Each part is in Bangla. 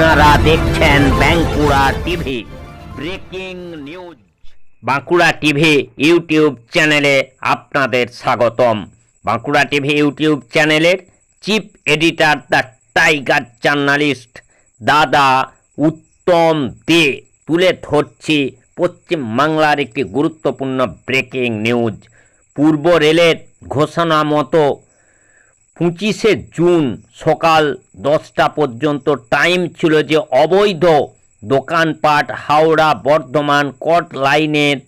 আপনারা দেখছেন Bankura TV, breaking news. Bankura TV YouTube চ্যানেলে আপনাদের স্বাগতম। বাঁকুড়া টিভি ইউটিউব চ্যানেলের chief editor the tiger journalist দাদা উত্তম দে তুলে ধরছি পশ্চিমবাংলার একটি গুরুত্বপূর্ণ ব্রেকিং নিউজ। পূর্ব রেলের ঘোষণা মতো পঁচিশে জুন সকাল দশটা পর্যন্ত টাইম ছিল যে অবৈধ দোকানপাট হাওড়া বর্ধমান কট লাইনের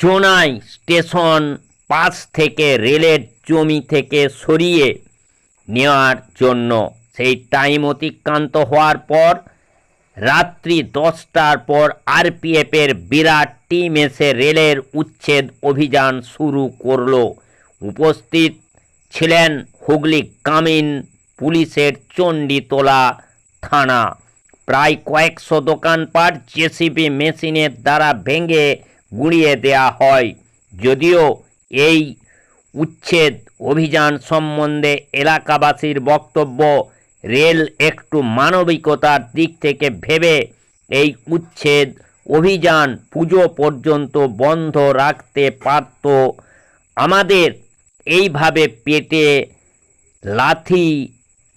জোনাই স্টেশন পাশ থেকে রেলের জমি থেকে সরিয়ে নেওয়ার জন্য। সেই টাইম অতিক্রান্ত হওয়ার পর রাত্রি দশটার পর আরপিএফের বিরাট টিম এসে রেলের উচ্ছেদ অভিযান শুরু করল। উপস্থিত ছিলেন হুগলি কামিন পুলিশের চণ্ডীতলা থানা। প্রায় কয়েকশো দোকানপাট জেসিবি মেশিনের দ্বারা ভেঙে গুঁড়িয়ে দেয়া হয়। যদিও এই উচ্ছেদ অভিযান সম্বন্ধে এলাকাবাসীর বক্তব্য, রেল একটু মানবিকতার দিক থেকে ভেবে এই উচ্ছেদ অভিযান পুজো পর্যন্ত বন্ধ রাখতে পারত। আমাদের এইভাবে পেটে লাথি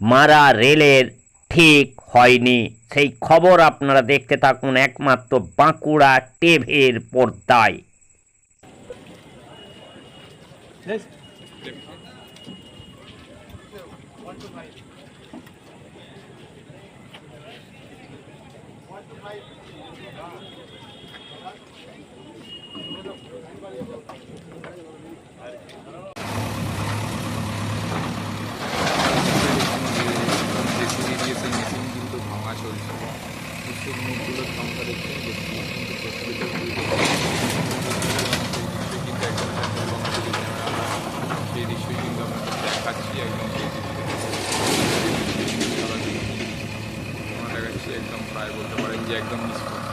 মারা রেলের ঠিক হয়নি। সেই খবর আপনারা দেখতে থাকুন একমাত্র বাঁকুড়া টেভের পর্দায়। জেসিবি एकदम निष्पक्ष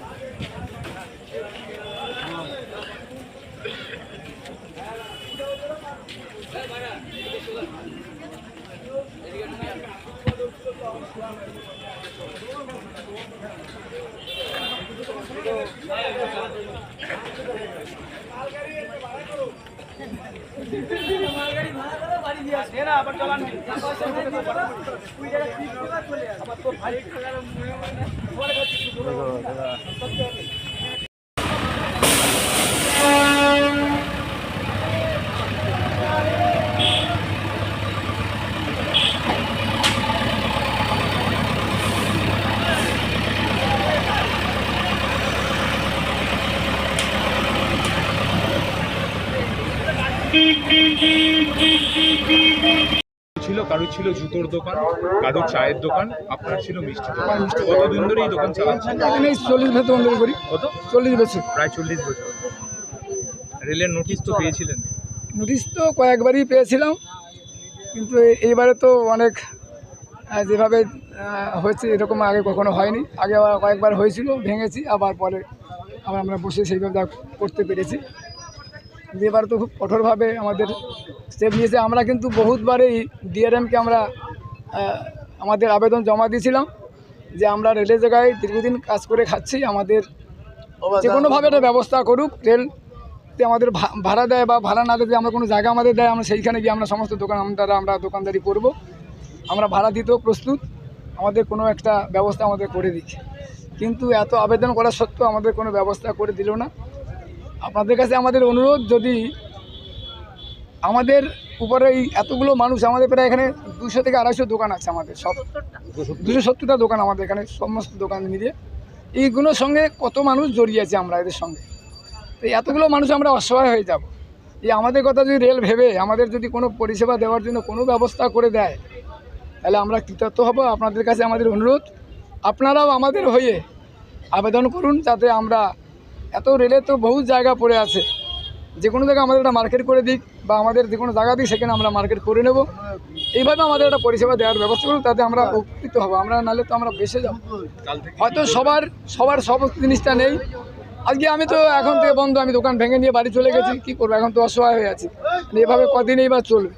था যে একদম নিষ্পত্ততা ছিল কারও ছিল জুতোর দোকান কারও চায়ের দোকান আপনার ছিল মিষ্টি দোকান। কতদিন ধরে এই দোকান চালাচ্ছেন? চল্লিশ ভেতর বন্ধ করি। কত? চল্লিশ বছর। প্রায় চল্লিশ বছর। রেলের নোটিশ তো পেয়েছিলেন? নোটিশ তো কয়েকবারই পেয়েছিলাম কিন্তু এইবারে তো অনেক যেভাবে হয়েছে এরকম আগে কখনো হয়নি। আগে আবার কয়েকবার হয়েছিল ভেঙেছি আবার পরে আবার আমরা বসে সেইভাবে করতে পেরেছি। এবার তো খুব কঠোরভাবে আমাদের স্টেপ নিয়েছে। আমরা কিন্তু বহুতবারই ডিআরএমকে আমরা আমাদের আবেদন জমা দিয়েছিলাম যে আমরা রেলের জায়গায় দীর্ঘদিন কাজ করে খাচ্ছি আমাদের যে কোনোভাবে একটা ব্যবস্থা করুক রেলতে আমাদের ভাড়া দেয় বা ভাড়া না দিতে আমরা কোনো জায়গা আমাদের দেয় আমরা সেইখানে গিয়ে আমরা সমস্ত দোকান আমরা আমরা দোকানদারি করব। আমরা ভাড়া দিতেও প্রস্তুত আমাদের কোনো একটা ব্যবস্থা আমাদের করে দিক। কিন্তু এত আবেদন করা সত্ত্বেও আমাদের কোনো ব্যবস্থা করে দিল না। আপনাদের কাছে আমাদের অনুরোধ, যদি আমাদের উপরে এই এতগুলো মানুষ, আমাদের প্রায় এখানে দুশো থেকে আড়াইশো দোকান আছে আমাদের, সব দুশো সত্তরটা দোকান আমাদের এখানে, সমস্ত দোকান মিলিয়ে। এইগুলোর সঙ্গে কত মানুষ জড়িয়ে আছে আমরা এদের সঙ্গে? তো এতগুলো মানুষ আমরা অসহায় হয়ে যাব। এই আমাদের কথা যদি রেল ভেবে, আমাদের যদি কোনো পরিষেবা দেওয়ার জন্য কোনো ব্যবস্থা করে দেয়, তাহলে আমরা কৃতজ্ঞ হব। আপনাদের কাছে আমাদের অনুরোধ, আপনারাও আমাদের হয়ে আবেদন করুন যাতে আমরা এত রেলে তো বহু জায়গা পড়ে আছে। যে কোনো জায়গায় আমাদের একটা মার্কেট করে দিক বা আমাদের যে কোনো জায়গা দিক, সেখানে আমরা মার্কেট করে নেব। এইভাবে আমাদের একটা পরিষেবা দেওয়ার ব্যবস্থা করুন তাতে আমরা উপকৃত হব। আমরা নাহলে তো আমরা বেসে যাব। হয়তো সবার সবার সব জিনিসটা নেই। আজকে আমি তো এখন থেকে বন্ধ, আমি দোকান ভেঙে নিয়ে বাড়ি চলে গেছি। কি করব? এখন তো অসহায় হয়ে আছি। এভাবে কদিন এইবার চলবে।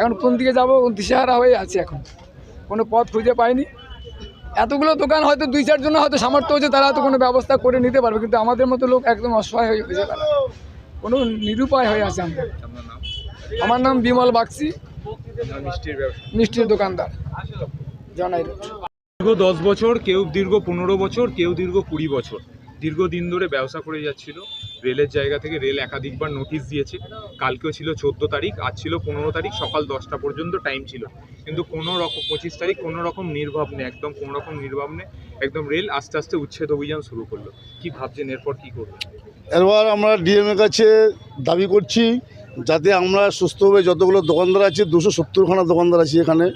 এখন কোন দিকে যাব? দিশেহারা হয়ে আছি এখন। কোনো পথ খুঁজে পাইনি। এতগুলো দোকান হয়তো দুই চারজন হয়তো সামর্থ্য হচ্ছে তারা হয়তো কোনো ব্যবস্থা করে নিতে পারবে, কিন্তু আমাদের মতো লোক একদম অসহায় হয়ে গেছে তারা। কোনো নিরুপায় হয়ে আছে আমরা। আমার নাম বিমল আপনার মিষ্টির দোকানদার, জনাই দীর্ঘ দশ বছর, কেউ দীর্ঘ পনেরো বছর, কেউ দীর্ঘ কুড়ি বছর। দীর্ঘদিন ধরে ব্যবসা করে যাচ্ছিল। রেলের জায়গা থেকে রেল একাধিকবার নোটিশ দিয়েছে। কালকেও ছিল চোদ্দ তারিখ, আজ ছিল পনেরো তারিখ, সকাল দশটা পর্যন্ত টাইম ছিল। কিন্তু কোনো রকম পঁচিশ তারিখ কোনো রকম নির্ভাব নেই, একদম কোনো রকম নির্ভাব নেই। একদম রেল আস্তে আস্তে উচ্ছেদ অভিযান শুরু করল। কি ভাবছেন, এরপর কি করবে? এবার আমরা ডিএমের কাছে দাবি করছি, যাতে আমরা সুস্থভাবে যতগুলো দোকানদার আছে, দুশো সত্তরখানা দোকানদার আছে এখানে।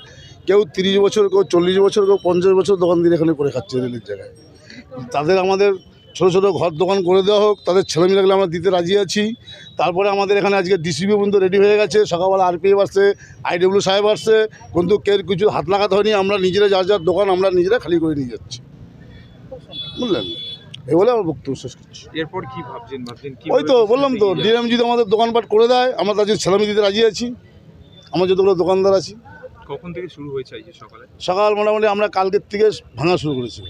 কেউ তিরিশ বছর, কেউ চল্লিশ বছর, কেউ পঞ্চাশ বছর দোকানদার এখানে করে খাচ্ছে রেলের জায়গায়। তাদের আমাদের ছোটো ছোটো ঘর দোকান করে দেওয়া হোক তাদের ছেলেমেয়েগুলো আমরা দিতে রাজি আছি। তারপরে আমাদের এখানে আজকে ডিসিপি পর্যন্ত রেডি হয়ে গেছে সকালবেলা আরপিএফ আসছে আইডব্লিউ সাহেব আসছে কিন্তু কেউ কিছু হাত লাগাতে হয়নি আমরা নিজেরা যার যার দোকান আমরা নিজেরা খালি করে নিয়ে যাচ্ছি। বুঝলেন? এই বলে আমার বক্তব্য শেষ করছি। এরপর কি ভাবছেন? ভাবছেন ওই তো বললাম তো ডিএম যদি আমাদের দোকানপাট করে দেয় আমরা তার জন্য ছেলেমেয়ে দিতে রাজি আছি। আমার যতগুলো দোকানদার আছি। কখন থেকে শুরু হয়েছে সকালে? সকাল মোটামুটি আমরা কালকের থেকে ভাঙা শুরু করেছি।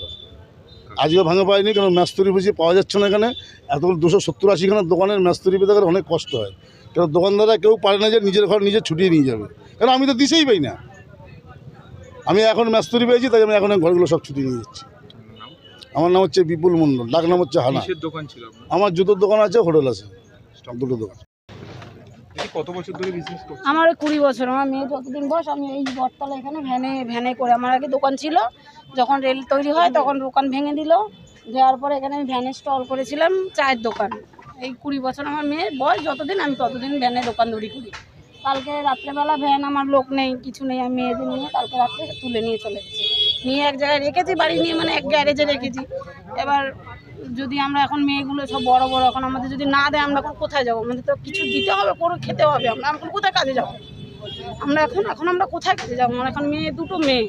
আজকে ভাঙা পাইনি কারণ ম্যাস্তরি বেশি পাওয়া যাচ্ছে না এখানে? এতগুলো দুশো সত্তর আশিখানা দোকানের ম্যাস্তরি পেতে গেলে অনেক কষ্ট হয়। কারণ দোকানদাররা কেউ পারে না যে নিজের ঘর নিজে ছুটিয়ে নিয়ে যাবে। কারণ আমি তো দিশেই পাই না। আমি এখন ম্যাস্তরি পেয়েছি তাই আমি এখন ঘরগুলো সব ছুটিয়ে নিয়ে যাচ্ছি। আমার নাম হচ্ছে বিপুল মণ্ডল ডাক নাম হচ্ছে হানা। দোকান ছিল আমার জুতোর দোকান আছে হোটেল আছে দুটো দোকান। কত বছর ধরে বিজনেস করছেন আমার ওই কুড়ি বছর, আমার মেয়ে যতদিন বয়স, আমি এই বটতলা এখানে ভ্যানে ভ্যানে করে, আমার আগে দোকান ছিল, যখন রেল তৈরি হয় তখন দোকান ভেঙে দিল, দেওয়ার পরে এখানে আমি ভ্যানে স্টল করেছিলাম, চায়ের দোকান। এই কুড়ি বছর আমার মেয়ের বয়স যতদিন, আমি ততদিন ভ্যানে দোকান দৌড়ি করি। কালকে রাত্রেবেলা ভ্যান আমার লোক নেই, কিছু নেই, আমি মেয়েদের নিয়ে কালকে রাত্রে তুলে নিয়ে চলে গেছি। নিয়ে এক জায়গায় রেখেছি, বাড়ি নিয়ে মানে এক গ্যারেজে রেখেছি। এবার যদি আমরা এখন মেয়েগুলো সব বড় বড়, এখন আমাদের যদি না দেয়, আমরা এখন কোথায় যাব? আমাদের তো কিছু দিতে হবে, করে খেতে হবে। আমরা এখন কোথায় কাজে যাব? আমরা এখন এখন আমরা কোথায় কাজে যাব? আমার এখন মেয়ে, দুটো মেয়ে।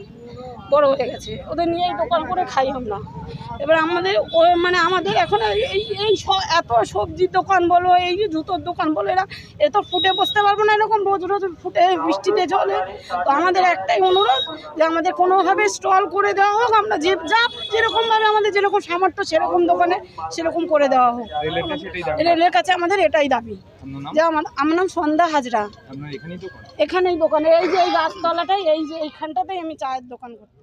বড় হয়ে গেছে। ওদের নিয়েই দোকান করে খাই আমরা। এবার আমাদের ওই মানে আমাদের এখন এই- এই এত সবজির দোকান বলো এই যে জুতোর দোকান বলো এরা এ তো ফুটে বসতে পারব না এরকম রোজ রোজ ফুটে বৃষ্টিতে জলে। তো আমাদের একটাই অনুরোধ যে আমাদের কোনোভাবে স্টল করে দেওয়া হোক আমরা যে যা যেরকমভাবে আমাদের যেরকম সামর্থ্য সেরকম দোকানে সেরকম করে দেওয়া হোক। রেলের কাছে আমাদের এটাই দাবি। যে আমার আমার নাম সন্ধ্যা হাজরা। এখানেই এখানেই দোকানে। এই যে এই গাছতলাটাই এই যে এইখানটাতেই আমি চায়ের দোকান করছি।